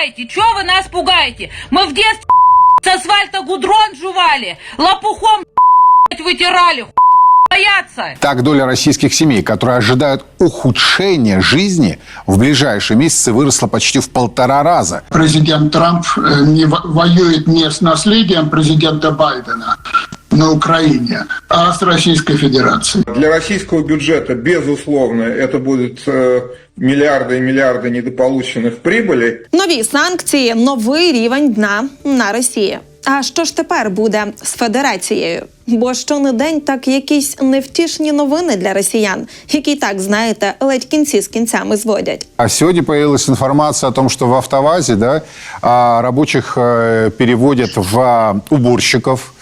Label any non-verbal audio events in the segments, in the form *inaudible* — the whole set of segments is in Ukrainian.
пугаете? Чего вы нас пугаете? Мы в детстве *laughs* с асфальта гудрон жевали, лопухом *laughs* вытирали. *laughs* Бояться. Так доля российских семей, которые ожидают ухудшения жизни, в ближайшие месяцы выросла почти в полтора раза. президент Трамп э, не во- воюет не с наследием президента Байдена на Украине, а с Российской Федерацией. Для российского бюджета, безусловно, это будут э, миллиарды и миллиарды недополученных прибылей. Нові санкції, новий рівень дна на Росії. А що ж тепер буде з Федерацією? Бо щонедень так якісь невтішні новини для росіян, які й так знаєте, ледь кінці з кінцями зводять. А сегодня появилась информация о том, что в АвтоВАЗе да, а, рабочих э, переводят в а, уборщиков, э,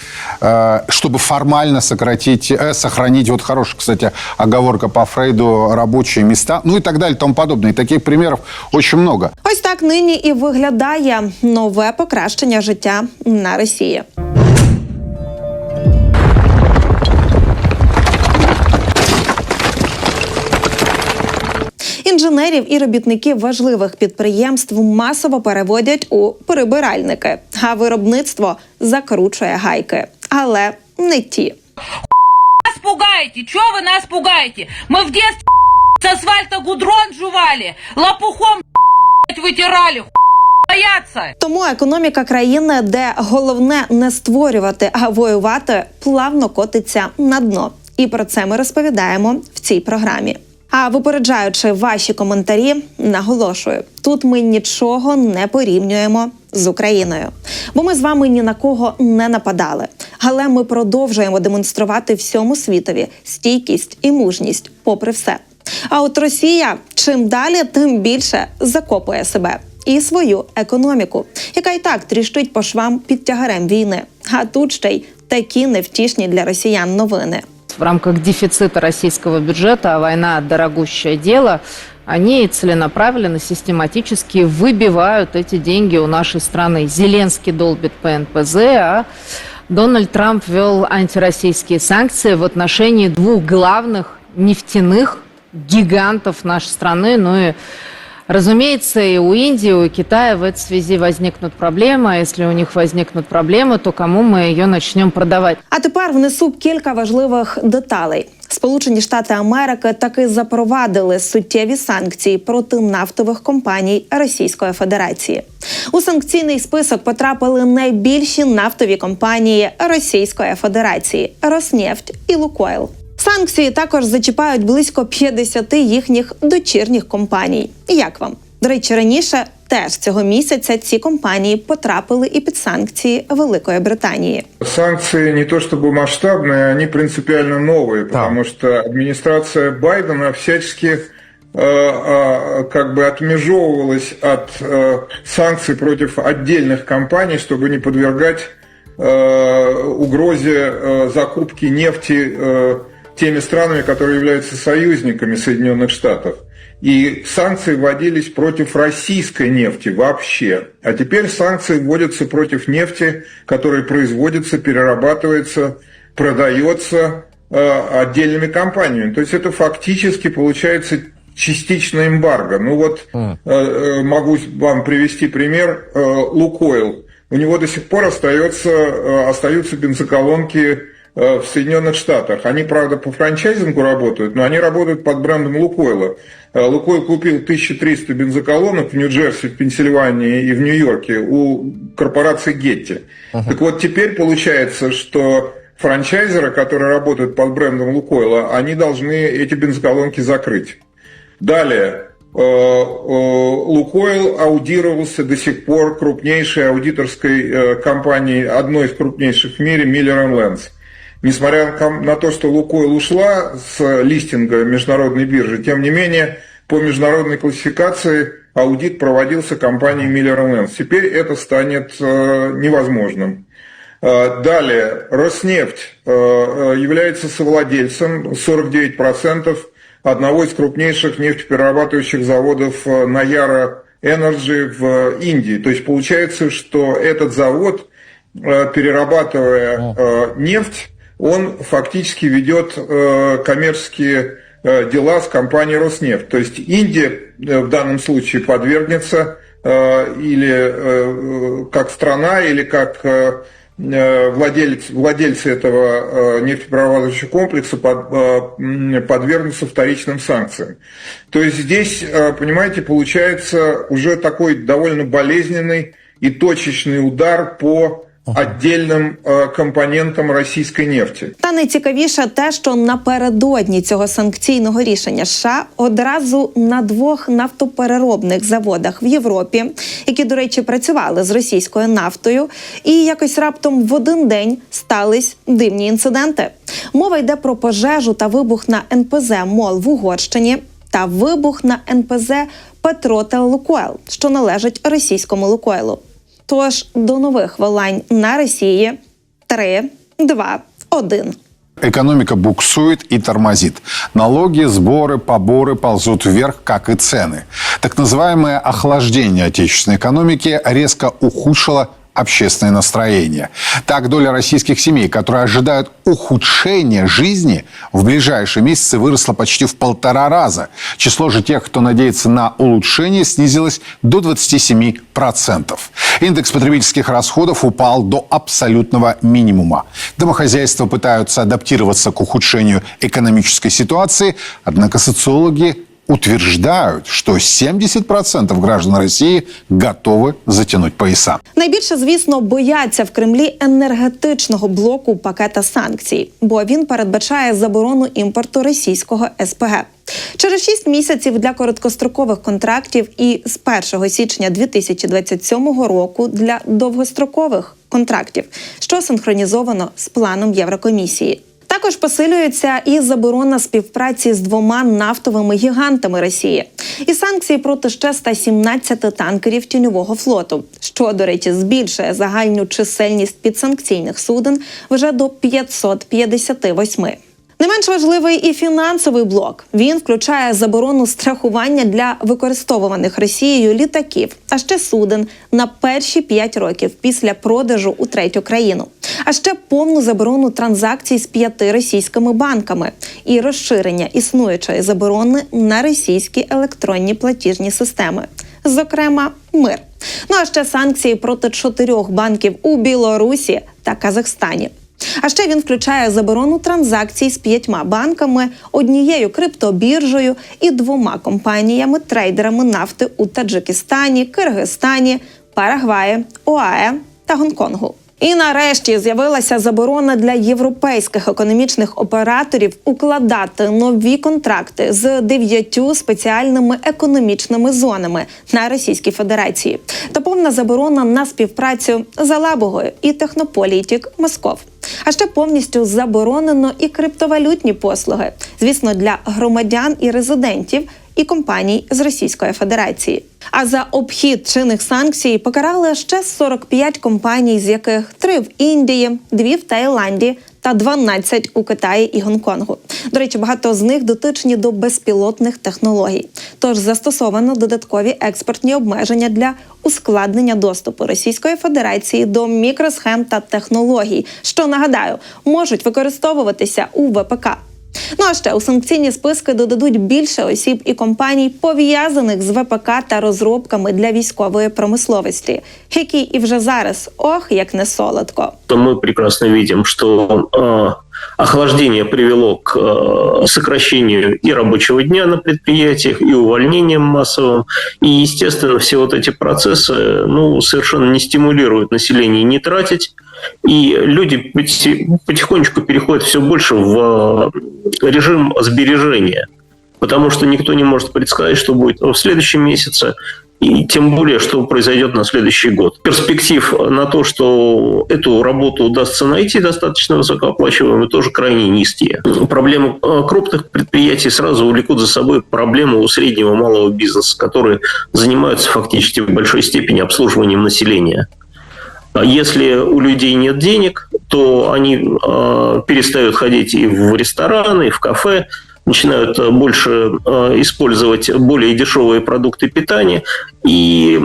чтобы формально сократить, э, сохранить, вот хорошая, кстати, оговорка по Фрейду, рабочие места, ну и так далее, и тому подобное. И таких примеров очень много. Ось так нині і виглядає нове покращення життя на Росії. Інженерів і робітників важливих підприємств масово переводять у прибиральники, а виробництво закручує гайки, але не ті. Нас пугаете? Чего вы нас пугаете? Мы в детстве с асфальта гудрон жевали, лопухом вытирали. Бояться. Тому економіка країни, де головне не створювати, а воювати, плавно котиться на дно. І про це ми розповідаємо в цій програмі. А випереджаючи ваші коментарі, наголошую: тут ми нічого не порівнюємо з Україною, бо ми з вами ні на кого не нападали. Але ми продовжуємо демонструвати всьому світові стійкість і мужність, попри все. А от Росія чим далі, тим більше закопує себе і свою економіку, яка і так тріщить по швам під тягарем війни. А тут ще й такі невтішні для росіян новини. В рамках дефицита российского бюджета, а война – дорогущее дело, они целенаправленно, систематически выбивают эти деньги у нашей страны. Зеленский долбит по НПЗ, а Дональд Трамп ввел антироссийские санкции в отношении двух главных нефтяных гигантов нашей страны, ну и Разумеется, и у Индии, и у Китая в этой связи возникнут проблемы. А если у них возникнут проблемы, то кому мы ее начнем продавать? А тепер внесу кілька важливих деталей. Сполучені Штати Америки таки запровадили суттєві санкції проти нафтових компаній Російської Федерації. У санкційний список потрапили найбільші нафтові компанії Російської Федерації Роснефть і Лукойл. Санкції також зачіпають близько 50 їхніх дочірніх компаній. Як вам? До речі, раніше теж цього місяця ці компанії потрапили і під санкції Великої Британії. Санкции не то чтобы масштабные, они принципиально новые, потому что администрация Байдена всячески э, э, как бы отмежевывалась от э, санкций против отдельных компаний, чтобы не подвергать э, угрозе э, закупки нефти э, теми странами, которые являются союзниками Соединенных Штатов. И санкции вводились против российской нефти вообще. А теперь санкции вводятся против нефти, которая производится, перерабатывается, продается э, отдельными компаниями. То есть это фактически получается частично эмбарго. Ну вот э, э, могу вам привести пример э, Лукойл. У него до сих пор остается, э, остаются бензоколонки в Соединенных Штатах. Они, правда, по франчайзингу работают, но они работают под брендом Лукойла. Э, Лукойл купил 1300 бензоколонок в Нью-Джерси, в Пенсильвании и в Нью-Йорке у корпорации Гетти. Так вот, теперь получается, что франчайзеры, которые работают под брендом Лукойла, они должны эти бензоколонки закрыть. Далее, э, э, Лукойл аудировался до сих пор крупнейшей аудиторской э, компанией, одной из крупнейших в мире, Miller Lens. Несмотря на- то, что Лукойл ушла с листинга международной биржи, тем не менее, по международной классификации аудит проводился компанией Miller Lens. Теперь это станет э, невозможным. Э, Далее, Роснефть э, является совладельцем 49% одного из крупнейших нефтеперерабатывающих заводов Наяра Energy в Индии. То есть получается, что этот завод, перерабатывая нефть, он фактически ведет э, коммерческие э, дела с компанией Роснефть. То есть Индия э, в данном случае подвергнется или как страна, или как владелец, владельцы этого нефтеперерабатывающего комплекса под- подвергнутся вторичным санкциям. То есть здесь, понимаете, получается уже такой довольно болезненный и точечный удар по отдельным э, компонентам российской нефти. Та найцікавіше те, що напередодні цього санкційного рішення США одразу на двох нафтопереробних заводах в Європі, які, до речі, працювали з російською нафтою, і якось раптом в один день стались дивні інциденти. Мова йде про пожежу та вибух на НПЗ МОЛ в Угорщині та вибух на НПЗ Петро та Лукойл, що належить російському Лукойлу. Тож до нових волань на Росії 3, 2, 1. Экономика буксует и тормозит. Налоги, сборы, поборы ползут вверх, как и цены. Так называемое охлаждение отечественной экономики резко ухудшило общественное настроение. Так, доля российских семей, которые ожидают ухудшения жизни, в ближайшие месяцы выросла почти в полтора раза. Число же тех, кто надеется на улучшение, снизилось до 27%. Индекс потребительских расходов упал до абсолютного минимума. Домохозяйства пытаются адаптироваться к ухудшению экономической ситуации, однако социологи утверждают, что 70% граждан России готовы затянуть пояса. Найбільше, звісно, бояться в Кремлі енергетичного блоку пакета санкцій, бо він передбачає заборону імпорту російського СПГ. Через 6 місяців для короткострокових контрактів і з 1 січня 2027 року для довгострокових контрактів, що синхронізовано з планом Єврокомісії. Також посилюється і заборона співпраці з двома нафтовими гігантами Росії, і санкції проти ще 117 танкерів тіньового флоту, що, до речі, збільшує загальну чисельність підсанкційних суден вже до 558. Не менш важливий і фінансовий блок. Він включає заборону страхування для використовуваних Росією літаків, а ще суден на перші 5 років після продажу у третю країну, а ще повну заборону транзакцій з п'яти російськими банками і розширення існуючої заборони на російські електронні платіжні системи, зокрема мир. Ну а ще санкції проти чотирьох банків у Білорусі та Казахстані. А ще він включає заборону транзакцій з п'ятьма банками, однією криптобіржею і двома компаніями-трейдерами нафти у Таджикистані, Киргизстані, Парагваї, ОАЕ та Гонконгу. І нарешті з'явилася заборона для європейських економічних операторів укладати нові контракти з дев'ятью спеціальними економічними зонами на Російській Федерації та повна заборона на співпрацю з Алабогою і Технополітік Москов. А ще повністю заборонено і криптовалютні послуги, звісно, для громадян і резидентів і компаній з Російської Федерації. А за обхід чинних санкцій покарали ще 45 компаній, з яких три в Індії, дві в Таїланді та 12 у Китаї і Гонконгу. До речі, багато з них дотичні до безпілотних технологій. Тож застосовано додаткові експортні обмеження для ускладнення доступу Російської Федерації до мікросхем та технологій, що нагадаю можуть використовуватися у ВПК. Ну а ще у санкційні списки додадуть більше осіб і компаній, пов'язаних з ВПК та розробками для військової промисловості, які і вже зараз ох як не солодко. то мы прекрасно видим, что э, охлаждение привело к э, сокращению и рабочего дня на предприятиях, и увольнениям массовым. И, естественно, все вот эти процессы ну, совершенно не стимулируют население не тратить. И люди поти- потихонечку переходят все больше в э, режим сбережения. Потому что никто не может предсказать, что будет в следующем месяце, и тем более, что произойдет на следующий год. Перспектив на то, что эту работу удастся найти достаточно высокооплачиваемую, тоже крайне низкие. Проблемы э, крупных предприятий сразу увлекут за собой проблемы у среднего и малого бизнеса, которые занимаются фактически в большой степени обслуживанием населения. Если у людей нет денег, то они э, перестают ходить и в рестораны, и в кафе, начинают э, больше э, использовать более дешевые продукты питания, и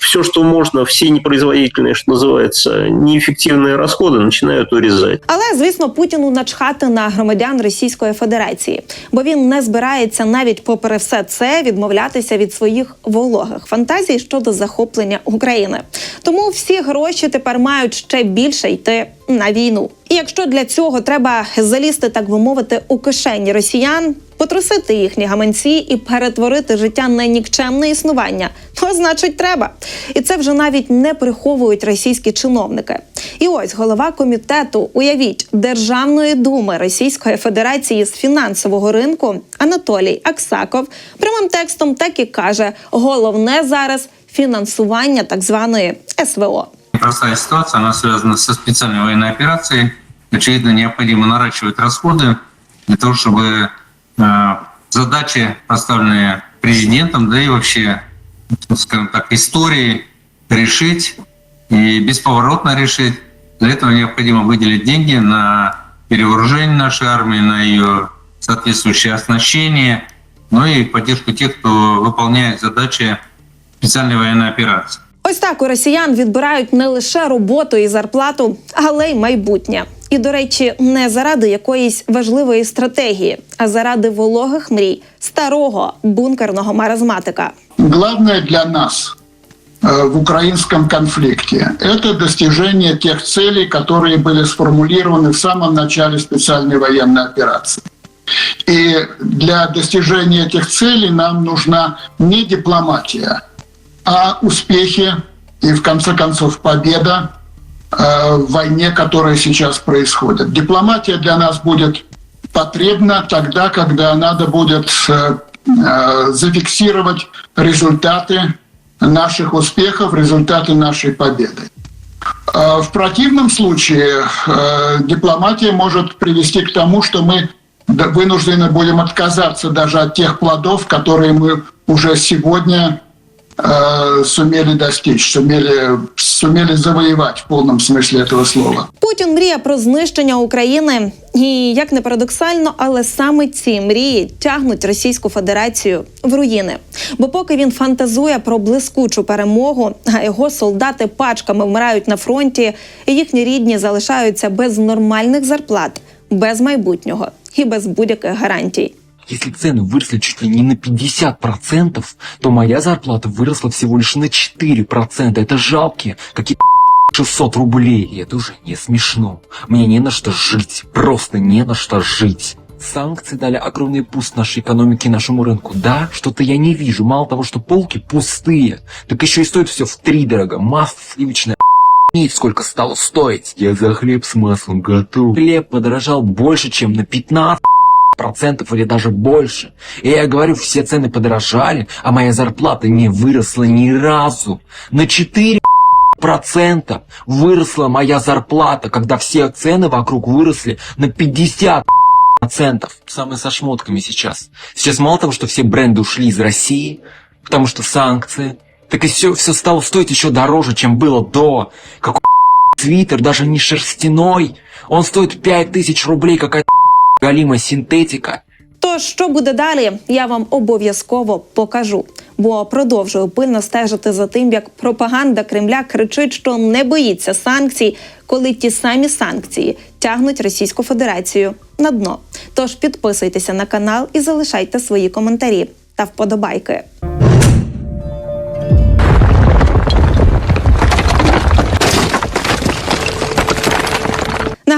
все, что можно, все непроизводительные, что называется, неэффективные расходы начинают урезать. Але звісно, Путіну начхати на громадян Російської Федерації, бо він не збирається навіть попри все це відмовлятися від своїх вологих фантазій щодо захоплення України. Тому всі гроші тепер мають ще більше йти на війну. І якщо для цього треба залізти, так би мовити, у кишені росіян, потрусити їхні гаманці і перетворити життя на нікчемне існування, то значить треба. І це вже навіть не приховують російські чиновники. І ось голова комітету, уявіть, Державної думи Російської Федерації з фінансового ринку Анатолій Аксаков прямим текстом так і каже: головне зараз фінансування так званої СВО. Непростая ситуация, она связана со специальной военной операцией. Очевидно, необходимо наращивать расходы для того, чтобы э, задачи, поставленные президентом, да и вообще, скажем так, историей решить и бесповоротно решить. Для этого необходимо выделить деньги на перевооружение нашей армии, на ее соответствующее оснащение, ну и поддержку тех, кто выполняет задачи специальной военной операции. Ось так у росіян відбирають не лише роботу і зарплату, але й майбутнє. І, до речі, не заради якоїсь важливої стратегії, а заради вологих мрій старого бункерного маразматика. Главное для нас э, в украинском конфликте – это достижение тех целей, которые были сформулированы в самом начале специальной военной операции. И для достижения этих целей нам нужна не дипломатия, А успехи и, в конце концов, победа э, в войне, которая сейчас происходит. Дипломатия для нас будет потребна тогда, когда надо будет э, э, зафиксировать результаты наших успехов, результаты нашей победы. В противном случае дипломатия может привести к тому, что мы вынуждены будем отказаться даже от тех плодов, которые мы уже сегодня э, сумели достичь, сумели, сумели завоевать в полном смысле этого слова. Путін мріє про знищення України, і як не парадоксально, але саме ці мрії тягнуть Російську Федерацію в руїни. Бо поки він фантазує про блискучу перемогу, а його солдати пачками вмирають на фронті, і їхні рідні залишаються без нормальних зарплат, без майбутнього і без будь-яких гарантій. Если цены выросли чуть ли не на 50%, то моя зарплата выросла всего лишь на 4%. Это жалкие какие-то 600 рублей. И это уже не смешно. Мне не на что жить. Просто не на что жить. Санкции дали огромный буст нашей экономике и нашему рынку. Да, что-то я не вижу. Мало того, что полки пустые, так еще и стоит все втридорого. Масло сливочное сколько стало стоить. Я за хлеб с маслом готов. Хлеб подорожал больше, чем на 15 процентов или даже больше. И я говорю, все цены подорожали, а моя зарплата не выросла ни разу. На 4 процента выросла моя зарплата, когда все цены вокруг выросли на 50 процентов. Самое со шмотками сейчас. Сейчас мало того, что все бренды ушли из России, потому что санкции, так и все, все стало стоить еще дороже, чем было до. Какой свитер, даже не шерстяной, он стоит 5000 рублей, какая-то галимая синтетика. Тож, що буде далі, я вам обов'язково покажу. Бо продовжую пильно стежити за тим, як пропаганда Кремля кричить, що не боїться санкцій, коли ті самі санкції тягнуть Російську Федерацію на дно. Тож підписуйтеся на канал і залишайте свої коментарі та вподобайки.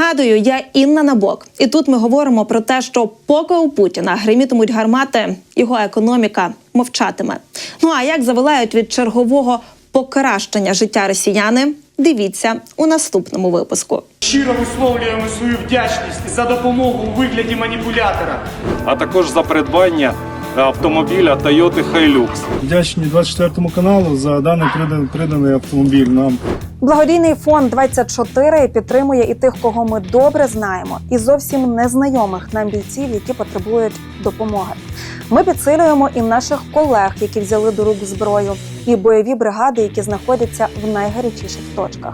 Нагадую, я Інна Набок, і тут ми говоримо про те, що поки у Путіна гримітимуть гармати, його економіка мовчатиме. Ну а як завилають від чергового покращення життя росіяни? Дивіться у наступному випуску. Щиро висловлюємо свою вдячність за допомогу у вигляді маніпулятора. а також за придбання автомобіля Toyota Hilux. Вдячні 24 каналу за даний приданий, приданий автомобіль нам. Благодійний фонд 24 підтримує і тих, кого ми добре знаємо, і зовсім незнайомих нам бійців, які потребують допомоги. Ми підсилюємо і наших колег, які взяли до рук зброю, і бойові бригади, які знаходяться в найгарячіших точках.